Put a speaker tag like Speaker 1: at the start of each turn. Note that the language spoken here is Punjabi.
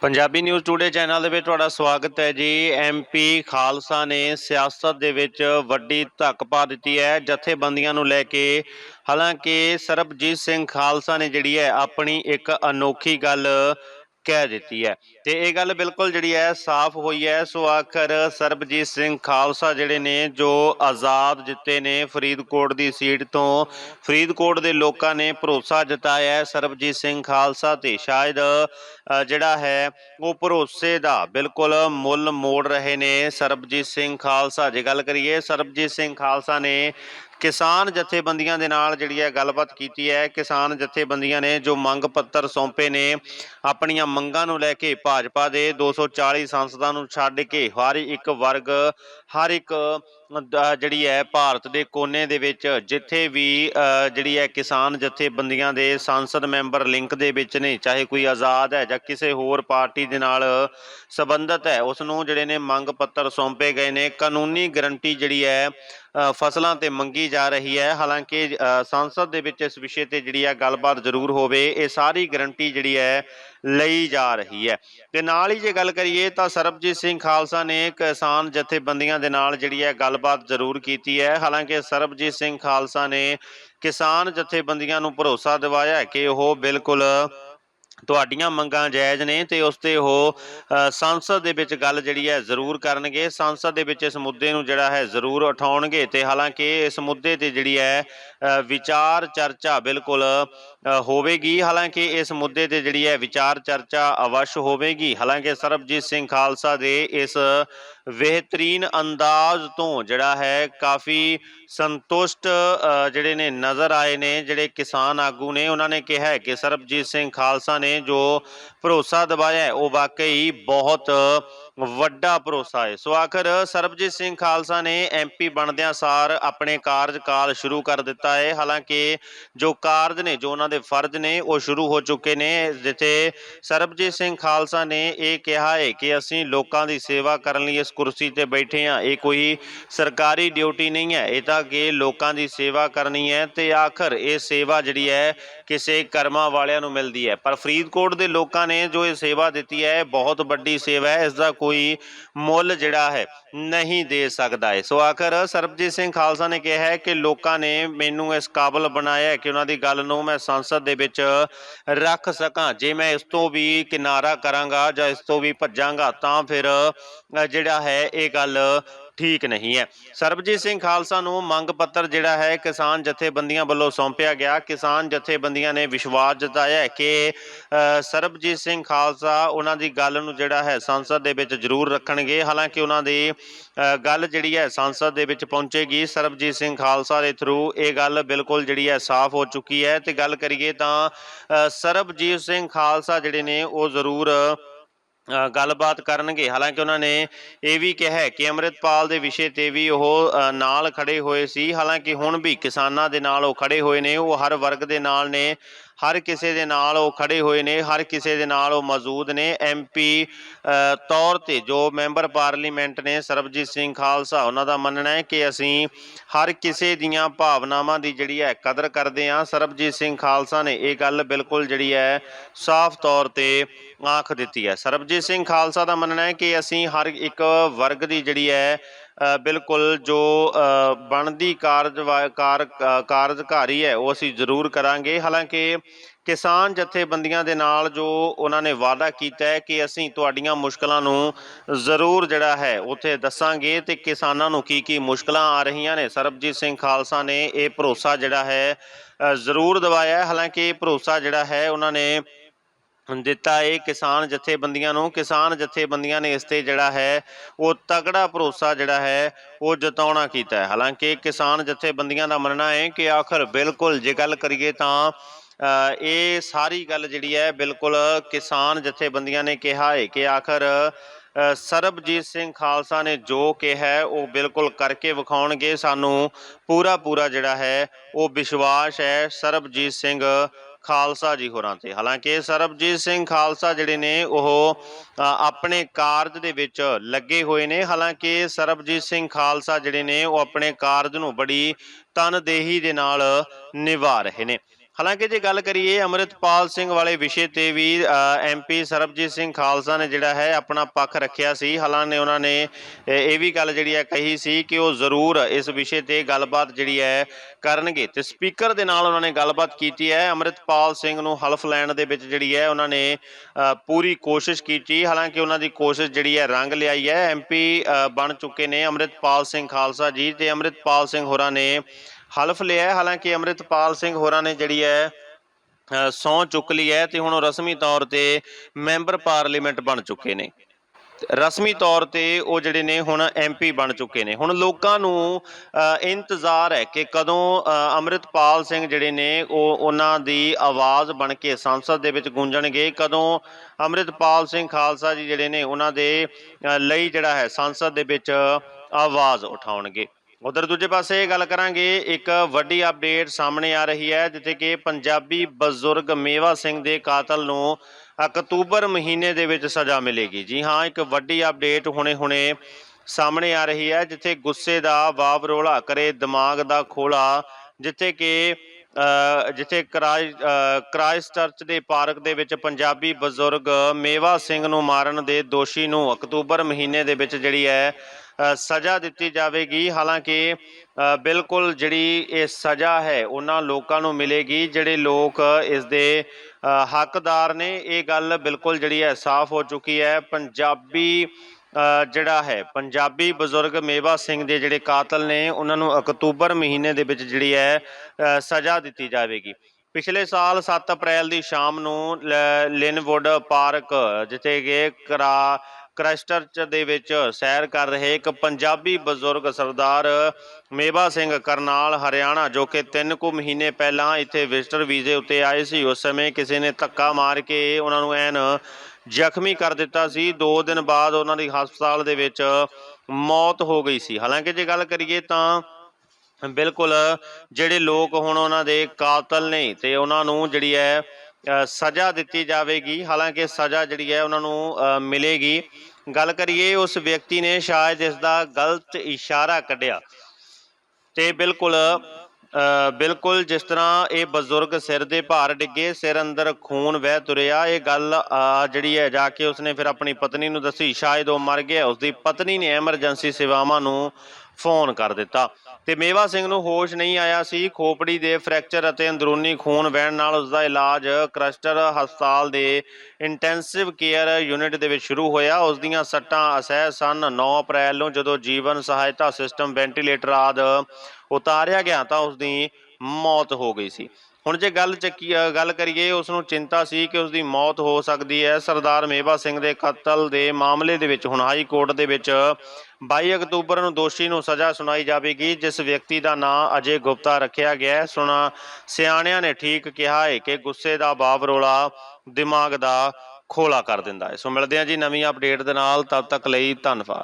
Speaker 1: ਪੰਜਾਬੀ ਨਿਊਜ਼ ਟੂਡੇ ਚੈਨਲ ਦੇ ਵਿੱਚ ਤੁਹਾਡਾ ਸਵਾਗਤ ਹੈ ਜੀ। ਐਮਪੀ ਖਾਲਸਾ ਨੇ ਸਿਆਸਤ ਦੇ ਵਿੱਚ ਵੱਡੀ ਧੱਕ ਪਾ ਦਿੱਤੀ ਹੈ। ਜਥੇਬੰਦੀਆਂ ਨੂੰ ਲੈ ਕੇ ਹਾਲਾਂਕਿ ਸਰਬਜੀਤ ਸਿੰਘ ਖਾਲਸਾ ਨੇ ਜਿਹੜੀ ਹੈ ਆਪਣੀ ਇੱਕ ਅਨੋਖੀ ਗੱਲ ਕਹਿ ਦਿੱਤੀ ਹੈ। ਤੇ ਇਹ ਗੱਲ ਬਿਲਕੁਲ ਜਿਹੜੀ ਹੈ ਸਾਫ਼ ਹੋਈ ਹੈ। ਸੋ ਆਖਰ ਸਰਬਜੀਤ ਸਿੰਘ ਖਾਲਸਾ ਜਿਹੜੇ ਨੇ, ਜੋ ਆਜ਼ਾਦ ਜਿੱਤੇ ਨੇ ਫਰੀਦਕੋਟ ਦੀ ਸੀਟ ਤੋਂ, ਫਰੀਦਕੋਟ ਦੇ ਲੋਕਾਂ ਨੇ ਭਰੋਸਾ ਜਤਾਇਆ ਹੈ ਸਰਬਜੀਤ ਸਿੰਘ ਖਾਲਸਾ ਤੇ। ਸ਼ਾਇਦ ਜਿਹੜਾ ਹੈ ਉਹ ਭਰੋਸੇ ਦਾ ਬਿਲਕੁਲ ਮੁੱਲ ਮੋੜ ਰਹੇ ਨੇ ਸਰਬਜੀਤ ਸਿੰਘ ਖਾਲਸਾ। ਜੇ ਗੱਲ ਕਰੀਏ, ਸਰਬਜੀਤ ਸਿੰਘ ਖਾਲਸਾ ਨੇ ਕਿਸਾਨ ਜਥੇਬੰਦੀਆਂ ਦੇ ਨਾਲ ਜਿਹੜੀ ਹੈ ਗੱਲਬਾਤ ਕੀਤੀ ਹੈ। ਕਿਸਾਨ ਜਥੇਬੰਦੀਆਂ ਨੇ ਜੋ ਮੰਗ ਪੱਤਰ ਸੌਂਪੇ ਨੇ, ਆਪਣੀਆਂ ਮੰਗਾਂ ਨੂੰ ਲੈ ਕੇ ਭਾਜਪਾ ਦੇ 240 ਸੰਸਦਾਂ ਨੂੰ ਛੱਡ ਕੇ ਹਰ ਇੱਕ ਵਰਗ ਹਰ ਇੱਕ ਜਿਹੜੀ ਹੈ ਭਾਰਤ ਦੇ ਕੋਨੇ ਦੇ ਵਿੱਚ ਜਿੱਥੇ ਵੀ ਜਿਹੜੀ ਹੈ ਕਿਸਾਨ ਜਥੇਬੰਦੀਆਂ ਦੇ ਸੰਸਦ ਮੈਂਬਰ ਲਿੰਕ ਦੇ ਵਿੱਚ ਨੇ, ਚਾਹੇ ਕੋਈ ਆਜ਼ਾਦ ਹੈ ਜਾਂ ਕਿਸੇ ਹੋਰ ਪਾਰਟੀ ਦੇ ਨਾਲ ਸੰਬੰਧਿਤ ਹੈ ਉਸ ਨੂੰ ਜਿਹੜੇ ਨੇ ਮੰਗ ਪੱਤਰ ਸੌਂਪੇ ਗਏ ਨੇ। ਕਾਨੂੰਨੀ ਗਰੰਟੀ ਜਿਹੜੀ ਹੈ ਫਸਲਾਂ ਤੇ ਮੰਗੀ ਜਾ ਰਹੀ ਹੈ। ਹਾਲਾਂਕਿ ਸੰਸਦ ਦੇ ਵਿੱਚ ਇਸ ਵਿਸ਼ੇ ਤੇ ਜਿਹੜੀ ਹੈ ਗੱਲਬਾਤ ਜ਼ਰੂਰ ਹੋਵੇ, ਇਹ ਸਾਰੀ ਗਰੰਟੀ ਜਿਹੜੀ ਹੈ ਲਈ ਜਾ ਰਹੀ ਹੈ। ਤੇ ਨਾਲ ਹੀ ਜੇ ਗੱਲ ਕਰੀਏ ਤਾਂ ਸਰਬਜੀਤ ਸਿੰਘ ਖਾਲਸਾ ਨੇ ਕਿਸਾਨ ਜਥੇਬੰਦੀਆਂ ਦੇ ਨਾਲ ਜਿਹੜੀ ਹੈ ਗੱਲ ਗੱਲਬਾਤ ਜ਼ਰੂਰ ਕੀਤੀ ਹੈ। ਹਾਲਾਂਕਿ ਸਰਬਜੀਤ ਸਿੰਘ ਖਾਲਸਾ ਨੇ ਕਿਸਾਨ ਜਥੇਬੰਦੀਆਂ ਨੂੰ ਭਰੋਸਾ ਦਿਵਾਇਆ ਕਿ ਉਹ ਬਿਲਕੁਲ ਤੁਹਾਡੀਆਂ ਮੰਗਾਂ ਜਾਇਜ਼ ਨੇ ਤੇ ਉਸ ਤੇ ਉਹ ਸੰਸਦ ਦੇ ਵਿੱਚ ਗੱਲ ਜਿਹੜੀ ਹੈ ਜ਼ਰੂਰ ਕਰਨਗੇ। ਸੰਸਦ ਦੇ ਵਿੱਚ ਇਸ ਮੁੱਦੇ ਨੂੰ ਜਿਹੜਾ ਹੈ ਜ਼ਰੂਰ ਉਠਾਉਣਗੇ ਤੇ ਹਾਲਾਂਕਿ ਇਸ ਮੁੱਦੇ ਤੇ ਜਿਹੜੀ ਹੈ ਅ, ਵਿਚਾਰ ਚਰਚਾ ਬਿਲਕੁਲ ਹੋਵੇਗੀ। ਹਾਲਾਂਕਿ ਇਸ ਮੁੱਦੇ ਤੇ ਜਿਹੜੀ ਹੈ ਵਿਚਾਰ ਚਰਚਾ ਅਵਸ਼ ਹੋਵੇਗੀ। ਹਾਲਾਂਕਿ ਸਰਬਜੀਤ ਸਿੰਘ ਖਾਲਸਾ ਦੇ ਇਸ ਬਿਹਤਰੀਨ ਅੰਦਾਜ਼ ਤੋਂ ਜਿਹੜਾ ਹੈ ਕਾਫੀ ਸੰਤੁਸ਼ਟ ਜਿਹੜੇ ਨੇ ਨਜ਼ਰ ਆਏ ਨੇ, ਜਿਹੜੇ ਕਿਸਾਨ ਆਗੂ ਨੇ, ਉਹਨਾਂ ਨੇ ਕਿਹਾ ਹੈ ਕਿ ਸਰਬਜੀਤ ਸਿੰਘ ਖਾਲਸਾ ਨੇ ਜੋ ਭਰੋਸਾ ਦਿਵਾਇਆ ਹੈ, ਉਹ ਵਾਕਈ ਬਹੁਤ ਵੱਡਾ ਭਰੋਸਾ ਹੈ। ਸੋ ਆਖਰ ਸਰਬਜੀਤ ਸਿੰਘ ਖਾਲਸਾ ਨੇ ਐਮਪੀ ਬਣਦਿਆਂ ਸਾਰ ਆਪਣੇ ਕਾਰਜਕਾਲ ਸ਼ੁਰੂ ਕਰ ਦਿੱਤਾ ਹੈ। ਹਾਲਾਂਕਿ ਜੋ ਕਾਰਜ ਨੇ, ਜੋ ਉਹਨਾਂ ਦੇ ਫਰਜ਼ ਨੇ, ਉਹ ਸ਼ੁਰੂ ਹੋ ਚੁੱਕੇ ਨੇ। ਜਿੱਥੇ ਸਰਬਜੀਤ ਸਿੰਘ ਖਾਲਸਾ ਨੇ ਇਹ ਕਿਹਾ ਹੈ ਕਿ ਅਸੀਂ ਲੋਕਾਂ ਦੀ ਸੇਵਾ ਕਰਨ ਲਈ ਇਸ ਕੁਰਸੀ ਤੇ ਬੈਠੇ ਹਾਂ। ਇਹ ਕੋਈ ਸਰਕਾਰੀ ਡਿਊਟੀ ਨਹੀਂ ਹੈ। ਇਹ ਤਾਂ ਕਿ ਲੋਕਾਂ ਦੀ ਸੇਵਾ ਕਰਨੀ ਹੈ ਤੇ ਆਖਰ ਇਹ ਸੇਵਾ ਜਿਹੜੀ ਹੈ ਕਿਸੇ ਕਰਮਾਂ ਵਾਲਿਆਂ ਨੂੰ ਮਿਲਦੀ ਹੈ। ਪਰ ਫਰੀਦਕੋਟ ਦੇ ਲੋਕਾਂ ਨੇ ਜੋ ਇਹ ਸੇਵਾ ਦਿੱਤੀ ਹੈ, ਇਹ ਬਹੁਤ ਵੱਡੀ ਸੇਵਾ ਹੈ। ਇਸ ਦਾ ਕੋਈ ਮੁੱਲ ਜਿਹੜਾ ਹੈ, ਨਹੀਂ ਦੇ ਸਕਦਾ ਹੈ। ਸੋ ਆਖਰ ਸਰਬਜੀਤ ਸਿੰਘ ਖਾਲਸਾ ਨੇ ਕਿਹਾ ਹੈ ਕਿ ਲੋਕਾਂ ਨੇ ਮੈਨੂੰ ਇਸ ਕਾਬਲ ਬਣਾਇਆ ਹੈ ਕਿ ਉਹਨਾਂ ਦੀ ਗੱਲ ਨੂੰ ਮੈਂ ਸੰਸਦ ਦੇ ਵਿੱਚ ਰੱਖ ਸਕਾਂ। ਜੇ ਮੈਂ ਇਸ ਤੋਂ ਵੀ ਕਿਨਾਰਾ ਕਰਾਂਗਾ ਜਾਂ ਇਸ ਤੋਂ ਵੀ ਭੱਜਾਂਗਾ, ਤਾਂ ਫਿਰ ਜਿਹੜਾ ਹੈ, ਇਹ ਗੱਲ ਠੀਕ ਨਹੀਂ ਹੈ। ਸਰਬਜੀਤ ਸਿੰਘ ਖਾਲਸਾ ਨੂੰ ਮੰਗ ਪੱਤਰ ਜਿਹੜਾ ਹੈ ਕਿਸਾਨ ਜਥੇਬੰਦੀਆਂ ਵੱਲੋਂ ਸੌਂਪਿਆ ਗਿਆ। ਕਿਸਾਨ ਜਥੇਬੰਦੀਆਂ ਨੇ ਵਿਸ਼ਵਾਸ ਜਤਾਇਆ ਕਿ ਸਰਬਜੀਤ ਸਿੰਘ ਖਾਲਸਾ ਉਹਨਾਂ ਦੀ ਗੱਲ ਨੂੰ ਜਿਹੜਾ ਹੈ ਸੰਸਦ ਦੇ ਵਿੱਚ ਜ਼ਰੂਰ ਰੱਖਣਗੇ। ਹਾਲਾਂਕਿ ਉਹਨਾਂ ਦੀ ਗੱਲ ਜਿਹੜੀ ਹੈ ਸੰਸਦ ਦੇ ਵਿੱਚ ਪਹੁੰਚੇਗੀ। ਸਰਬਜੀਤ ਸਿੰਘ ਖਾਲਸਾ ਦੇ ਥਰੂ ਇਹ ਗੱਲ ਬਿਲਕੁਲ ਜਿਹੜੀ ਹੈ ਸਾਫ਼ ਹੋ ਚੁੱਕੀ ਹੈ। ਤੇ ਗੱਲ ਕਰੀਏ ਤਾਂ ਸਰਬਜੀਤ ਸਿੰਘ ਖਾਲਸਾ ਜਿਹੜੇ ਨੇ ਉਹ ਜ਼ਰੂਰ ਗੱਲਬਾਤ ਕਰਨਗੇ। ਹਾਲਾਂਕਿ ਉਹਨਾਂ ਨੇ ਇਹ ਵੀ ਕਿਹਾ ਕਿ ਅੰਮ੍ਰਿਤਪਾਲ ਦੇ ਵਿਸ਼ੇ ਤੇ ਵੀ ਉਹ ਨਾਲ ਖੜੇ ਹੋਏ ਸੀ। ਹਾਲਾਂਕਿ ਹੁਣ ਵੀ ਕਿਸਾਨਾਂ ਦੇ ਨਾਲ ਉਹ ਖੜੇ ਹੋਏ ਨੇ। ਉਹ ਹਰ ਵਰਗ ਦੇ ਨਾਲ ਨੇ, ਹਰ ਕਿਸੇ ਦੇ ਨਾਲ ਉਹ ਖੜੇ ਹੋਏ ਨੇ, ਹਰ ਕਿਸੇ ਦੇ ਨਾਲ ਉਹ ਮੌਜੂਦ ਨੇ। ਐਮਪੀ ਤੌਰ ਤੇ ਜੋ ਮੈਂਬਰ ਪਾਰਲੀਮੈਂਟ ਨੇ, ਸਰਬਜੀਤ ਸਿੰਘ ਖਾਲਸਾ, ਉਹਨਾਂ ਦਾ ਮੰਨਣਾ ਹੈ ਕਿ ਅਸੀਂ ਹਰ ਕਿਸੇ ਦੀਆਂ ਭਾਵਨਾਵਾਂ ਦੀ ਜਿਹੜੀ ਹੈ ਕਦਰ ਕਰਦੇ ਹਾਂ। ਸਰਬਜੀਤ ਸਿੰਘ ਖਾਲਸਾ ਨੇ ਇਹ ਗੱਲ ਬਿਲਕੁਲ ਜਿਹੜੀ ਹੈ ਸਾਫ਼ ਤੌਰ ਤੇ ਆਖ ਦਿੱਤੀ ਹੈ। ਸਰਬਜੀਤ ਸਿੰਘ ਖਾਲਸਾ ਦਾ ਮੰਨਣਾ ਹੈ ਕਿ ਅਸੀਂ ਹਰ ਇੱਕ ਵਰਗ ਦੀ ਜਿਹੜੀ ਹੈ ਬਿਲਕੁਲ ਜੋ ਬਣਦੀ ਕਾਰਜ ਕਾਰਜਕਾਰੀ ਹੈ, ਉਹ ਅਸੀਂ ਜ਼ਰੂਰ ਕਰਾਂਗੇ। ਹਾਲਾਂਕਿ ਕਿਸਾਨ ਜਥੇਬੰਦੀਆਂ ਦੇ ਨਾਲ ਜੋ ਉਹਨਾਂ ਨੇ ਵਾਅਦਾ ਕੀਤਾ ਹੈ ਕਿ ਅਸੀਂ ਤੁਹਾਡੀਆਂ ਮੁਸ਼ਕਲਾਂ ਨੂੰ ਜ਼ਰੂਰ ਜਿਹੜਾ ਹੈ, ਉੱਥੇ ਦੱਸਾਂਗੇ ਤੇ ਕਿਸਾਨਾਂ ਨੂੰ ਕੀ ਕੀ ਮੁਸ਼ਕਲਾਂ ਆ ਰਹੀਆਂ ਨੇ। ਸਰਬਜੀਤ ਸਿੰਘ ਖਾਲਸਾ ਨੇ ਇਹ ਭਰੋਸਾ ਜਿਹੜਾ ਹੈ ਜ਼ਰੂਰ ਦਿਵਾਇਆ ਹਾਲਾਂਕਿ ਇਹ ਭਰੋਸਾ ਜਿਹੜਾ ਹੈ, ਉਹਨਾਂ ਨੇ ਦਿੱਤਾ ਇਹ ਕਿਸਾਨ ਜਥੇਬੰਦੀਆਂ ਨੂੰ, ਕਿਸਾਨ ਜਥੇਬੰਦੀਆਂ ਨੇ ਇਸ ਤੇ ਜਿਹੜਾ ਹੈ, ਉਹ ਤਗੜਾ ਭਰੋਸਾ ਜਿਹੜਾ ਹੈ, ਉਹ ਜਤਾਉਣਾ ਕੀਤਾ ਹੈ। ਹਾਲਾਂਕਿ ਕਿਸਾਨ ਜਥੇਬੰਦੀਆਂ ਦਾ ਮੰਨਣਾ ਹੈ ਕਿ ਆਖਰ ਬਿਲਕੁਲ ਜੇ ਗੱਲ ਕਰੀਏ ਤਾਂ ਇਹ ਸਾਰੀ ਗੱਲ ਜਿਹੜੀ ਹੈ, ਬਿਲਕੁਲ ਕਿਸਾਨ ਜਥੇਬੰਦੀਆਂ ਨੇ ਕਿਹਾ ਹੈ ਕਿ ਆਖਰ ਸਰਬਜੀਤ ਸਿੰਘ ਖਾਲਸਾ ਨੇ ਜੋ ਕਿਹਾ ਉਹ ਬਿਲਕੁਲ ਕਰਕੇ ਵਿਖਾਉਣਗੇ। ਸਾਨੂੰ ਪੂਰਾ ਪੂਰਾ ਜਿਹੜਾ ਹੈ, ਉਹ ਵਿਸ਼ਵਾਸ ਹੈ। ਸਰਬਜੀਤ ਸਿੰਘ ਖਾਲਸਾ ਜੀ ਹੋਰਾਂ ਤੇ। ਹਾਲਾਂਕਿ ਸਰਬਜੀਤ ਸਿੰਘ ਖਾਲਸਾ ਜਿਹੜੇ ਨੇ ਉਹ ਅ, ਆਪਣੇ ਕਾਰਜ ਦੇ ਵਿੱਚ ਲੱਗੇ ਹੋਏ ਨੇ। ਹਾਲਾਂਕਿ ਸਰਬਜੀਤ ਸਿੰਘ ਖਾਲਸਾ ਜਿਹੜੇ ਨੇ ਉਹ ਆਪਣੇ ਕਾਰਜ ਨੂੰ ਬੜੀ ਤਨਦੇਹੀ ਦੇ ਨਾਲ ਨਿਭਾ ਰਹੇ ਨੇ। ਹਾਲਾਂਕਿ ਜੇ ਗੱਲ ਕਰੀਏ ਅਮਰਿਤਪਾਲ ਸਿੰਘ ਵਾਲੇ ਵਿਸ਼ੇ ਤੇ ਵੀ ਐਮਪੀ ਸਰਬਜੀਤ ਸਿੰਘ ਖਾਲਸਾ ਨੇ ਜਿਹੜਾ ਹੈ ਆਪਣਾ ਪੱਖ ਰੱਖਿਆ ਸੀ। ਹਾਲਾਂਕਿ ਉਹਨਾਂ ਨੇ ਇਹ ਵੀ ਗੱਲ ਜਿਹੜੀ ਹੈ ਕਹੀ ਸੀ ਕਿ ਉਹ ਜ਼ਰੂਰ ਇਸ ਵਿਸ਼ੇ ਤੇ ਗੱਲਬਾਤ ਜਿਹੜੀ ਹੈ ਕਰਨਗੇ ਤੇ ਸਪੀਕਰ ਦੇ ਨਾਲ ਉਹਨਾਂ ਨੇ ਗੱਲਬਾਤ ਕੀਤੀ ਹੈ। ਅਮਰਿਤਪਾਲ ਸਿੰਘ ਨੂੰ ਹਲਫ ਲੈਣ ਦੇ ਵਿੱਚ ਜਿਹੜੀ ਹੈ ਉਹਨਾਂ ਨੇ ਪੂਰੀ ਕੋਸ਼ਿਸ਼ ਕੀਤੀ। ਹਾਲਾਂਕਿ ਉਹਨਾਂ ਦੀ ਕੋਸ਼ਿਸ਼ ਜਿਹੜੀ ਹੈ ਰੰਗ ਲਿਆਈ ਹੈ। ਐਮਪੀ ਬਣ ਚੁੱਕੇ ਨੇ ਅਮਰਿਤਪਾਲ ਸਿੰਘ ਖਾਲਸਾ ਜੀ ਤੇ ਅਮਰਿਤਪਾਲ ਸਿੰਘ ਹੋਰਾਂ ਨੇ ਹਲਫ ਲਿਆ ਹਾਲਾਂਕਿ ਅਮਰਿਤਪਾਲ ਸਿੰਘ ਹੋਰਾਂ ਨੇ ਜਿਹੜੀ ਹੈ ਅ, ਸਹੁੰ ਚੁੱਕ ਲਈ ਹੈ ਤੇ ਹੁਣ ਉਹ ਰਸਮੀ ਤੌਰ ਤੇ ਮੈਂਬਰ ਪਾਰਲੀਮੈਂਟ ਬਣ ਚੁੱਕੇ ਨੇ। ਰਸਮੀ ਤੌਰ ਤੇ ਉਹ ਜਿਹੜੇ ਨੇ ਹੁਣ ਐਮਪੀ ਬਣ ਚੁੱਕੇ ਨੇ। ਹੁਣ ਲੋਕਾਂ ਨੂੰ ਇੰਤਜ਼ਾਰ ਹੈ ਕਿ ਕਦੋਂ ਅ, ਅੰਮ੍ਰਿਤਪਾਲ ਸਿੰਘ ਜਿਹੜੇ ਨੇ ਉਹ ਉਹਨਾਂ ਦੀ ਆਵਾਜ਼ ਬਣ ਕੇ ਸੰਸਦ ਦੇ ਵਿੱਚ ਗੂੰਜਣਗੇ। ਕਦੋਂ ਅੰਮ੍ਰਿਤਪਾਲ ਸਿੰਘ ਖਾਲਸਾ ਜੀ ਜਿਹੜੇ ਨੇ ਉਹਨਾਂ ਦੇ ਲਈ ਜਿਹੜਾ ਹੈ ਸੰਸਦ ਦੇ ਵਿੱਚ ਆਵਾਜ਼ ਉਠਾਉਣਗੇ। ਉਧਰ ਦੂਜੇ ਪਾਸੇ ਗੱਲ ਕਰਾਂਗੇ, ਇੱਕ ਵੱਡੀ ਅਪਡੇਟ ਸਾਹਮਣੇ ਆ ਰਹੀ ਹੈ, ਜਿੱਥੇ ਕਿ ਪੰਜਾਬੀ ਬਜ਼ੁਰਗ ਮੇਵਾ ਸਿੰਘ ਦੇ ਕਾਤਲ ਨੂੰ ਅਕਤੂਬਰ ਮਹੀਨੇ ਦੇ ਵਿੱਚ ਸਜ਼ਾ ਮਿਲੇਗੀ। ਜੀ ਹਾਂ, ਇੱਕ ਵੱਡੀ ਅਪਡੇਟ ਹੁਣੇ-ਹੁਣੇ ਸਾਹਮਣੇ ਆ ਰਹੀ ਹੈ, ਜਿੱਥੇ ਗੁੱਸੇ ਦਾ ਵਾਵਰੋਲਾ ਕਰੇ ਦਿਮਾਗ ਦਾ ਖੋਲਾ, ਜਿੱਥੇ ਕਿ ਜਿੱਥੇ ਕਰਾਈ ਅ, ਕ੍ਰਾਈਸਟ ਚਰਚ ਦੇ ਪਾਰਕ ਦੇ ਵਿੱਚ ਪੰਜਾਬੀ ਬਜ਼ੁਰਗ ਮੇਵਾ ਸਿੰਘ ਨੂੰ ਮਾਰਨ ਦੇ ਦੋਸ਼ੀ ਨੂੰ ਅਕਤੂਬਰ ਮਹੀਨੇ ਦੇ ਵਿੱਚ ਜਿਹੜੀ ਹੈ ਸਜ਼ਾ ਦਿੱਤੀ ਜਾਵੇਗੀ। ਹਾਲਾਂਕਿ ਬਿਲਕੁਲ ਜਿਹੜੀ ਇਹ ਸਜ਼ਾ ਹੈ ਉਹਨਾਂ ਲੋਕਾਂ ਨੂੰ ਮਿਲੇਗੀ। ਜਿਹੜੇ ਲੋਕ ਇਸ ਦੇ ਹੱਕਦਾਰ ਨੇ ਇਹ ਗੱਲ ਬਿਲਕੁਲ ਜਿਹੜੀ ਹੈ ਸਾਫ਼ ਹੋ ਚੁੱਕੀ ਹੈ। ਪੰਜਾਬੀ ਜਿਹੜਾ ਹੈ, ਪੰਜਾਬੀ ਬਜ਼ੁਰਗ ਮੇਵਾ ਸਿੰਘ ਦੇ ਜਿਹੜੇ ਕਾਤਲ ਨੇ, ਉਹਨਾਂ ਨੂੰ ਅਕਤੂਬਰ ਮਹੀਨੇ ਦੇ ਵਿੱਚ ਜਿਹੜੀ ਹੈ ਸਜ਼ਾ ਦਿੱਤੀ ਜਾਵੇਗੀ। ਪਿਛਲੇ ਸਾਲ 7 ਅਪ੍ਰੈਲ ਦੀ ਸ਼ਾਮ ਨੂੰ ਲ- ਲਿਨਵੁੱਡ ਪਾਰਕ, ਜਿੱਥੇ ਕਿ ਕਰਾ ਕ੍ਰਾਈਸਟਚਰਚ ਦੇ ਵਿੱਚ ਸੈਰ ਕਰ ਰਹੇ ਇੱਕ ਪੰਜਾਬੀ ਬਜ਼ੁਰਗ ਸਰਦਾਰ ਮੇਵਾ ਸਿੰਘ ਕਰਨਾਲ ਹਰਿਆਣਾ, ਜੋ ਕਿ 3 ਕੁ ਮਹੀਨੇ ਪਹਿਲਾਂ ਇੱਥੇ ਵਿਜ਼ਟਰ ਵੀਜ਼ੇ ਉੱਤੇ ਆਏ ਸੀ। ਉਸ ਸਮੇਂ ਕਿਸੇ ਨੇ ਧੱਕਾ ਮਾਰ ਕੇ ਉਹਨਾਂ ਨੂੰ ਐਨ ਜ਼ਖਮੀ ਕਰ ਦਿੱਤਾ ਸੀ। 2 ਦਿਨ ਬਾਅਦ ਉਹਨਾਂ ਦੀ ਹਸਪਤਾਲ ਦੇ ਵਿੱਚ ਮੌਤ ਹੋ ਗਈ ਸੀ। ਹਾਲਾਂਕਿ ਜੇ ਗੱਲ ਕਰੀਏ ਤਾਂ ਬਿਲਕੁਲ ਜਿਹੜੇ ਲੋਕ ਹੁਣ ਉਹਨਾਂ ਦੇ ਕਾਤਲ ਨੇ ਤੇ ਉਹਨਾਂ ਨੂੰ ਜਿਹੜੀ ਹੈ ਸਜ਼ਾ ਦਿੱਤੀ ਜਾਵੇਗੀ। ਹਾਲਾਂਕਿ ਸਜ਼ਾ ਜਿਹੜੀ ਹੈ ਉਹਨਾਂ ਨੂੰ ਅ, ਮਿਲੇਗੀ। ਗੱਲ ਕਰੀਏ ਉਸ ਵਿਅਕਤੀ ਨੇ ਸ਼ਾਇਦ ਇਸ ਦਾ ਗਲਤ ਇਸ਼ਾਰਾ ਕੱਢਿਆ। ਤੇ ਬਿਲਕੁਲ ਬਿਲਕੁਲ ਜਿਸ ਤਰ੍ਹਾਂ ਇਹ ਬਜ਼ੁਰਗ ਸਿਰ ਦੇ ਭਾਰ ਡਿੱਗੇ, ਸਿਰ ਅੰਦਰ ਖੂਨ ਵਹਿ ਤੁਰਿਆ, ਇਹ ਗੱਲ ਜਿਹੜੀ ਹੈ, ਜਾ ਕੇ ਉਸਨੇ ਫਿਰ ਆਪਣੀ ਪਤਨੀ ਨੂੰ ਦੱਸੀ, ਸ਼ਾਇਦ ਉਹ ਮਰ ਗਿਆ ਉਸਦੀ ਪਤਨੀ ਨੇ ਐਮਰਜੈਂਸੀ ਸੇਵਾਵਾਂ ਨੂੰ ਫੋਨ ਕਰ ਦਿੱਤਾ। ਤੇ ਮੇਵਾ ਸਿੰਘ ਨੂੰ ਹੋਸ਼ ਨਹੀਂ ਆਇਆ ਸੀ। ਖੋਪੜੀ ਦੇ ਫ੍ਰੈਕਚਰ ਅਤੇ ਅੰਦਰੂਨੀ ਖੂਨ ਵਹਿਣ ਨਾਲ ਉਸ ਦਾ ਇਲਾਜ ਕ੍ਰਸਟਰ ਹਸਪਤਾਲ ਦੇ ਇੰਟੈਂਸਿਵ ਕੇਅਰ ਯੂਨਿਟ ਦੇ ਵਿੱਚ ਸ਼ੁਰੂ ਹੋਇਆ। ਉਸ ਦੀਆਂ ਸੱਟਾਂ ਅਸਹਿ ਸਨ। 9 ਅਪ੍ਰੈਲ ਨੂੰ ਜਦੋਂ ਜੀਵਨ ਸਹਾਇਤਾ ਸਿਸਟਮ ਵੈਂਟੀਲੇਟਰ ਆਦ ਉਤਾਰਿਆ ਗਿਆ ਤਾਂ ਉਸ ਦੀ ਮੌਤ ਹੋ ਗਈ ਸੀ। ਹੁਣ ਜੇ ਗੱਲ ਚੱਕੀ ਗੱਲ ਕਰੀਏ ਉਸ ਨੂੰ ਚਿੰਤਾ ਸੀ ਕਿ ਉਸ ਦੀ ਮੌਤ ਹੋ ਸਕਦੀ ਹੈ। ਸਰਦਾਰ ਮੇਵਾ ਸਿੰਘ ਦੇ ਕਤਲ ਦੇ ਮਾਮਲੇ ਦੇ ਵਿੱਚ ਹੁਣ ਹਾਈ ਕੋਰਟ ਦੇ ਵਿੱਚ 22 ਅਕਤੂਬਰ ਨੂੰ ਦੋਸ਼ੀ ਨੂੰ ਸਜ਼ਾ ਸੁਣਾਈ ਜਾਵੇਗੀ, ਜਿਸ ਵਿਅਕਤੀ ਦਾ ਨਾਂ ਅਜੇ ਗੁਪਤਾ ਰੱਖਿਆ ਗਿਆ ਹੈ। ਸੁਣਾ, ਸਿਆਣਿਆਂ ਨੇ ਠੀਕ ਕਿਹਾ ਹੈ ਕਿ ਗੁੱਸੇ ਦਾ ਬਾਵਰੋਲਾ ਦਿਮਾਗ ਦਾ ਖੋਲਾ ਕਰ ਦਿੰਦਾ ਹੈ। ਸੋ ਮਿਲਦੇ ਹਾਂ ਜੀ ਨਵੀਂ ਅਪਡੇਟ ਦੇ ਨਾਲ, ਤਦ ਤੱਕ ਲਈ ਧੰਨਵਾਦ।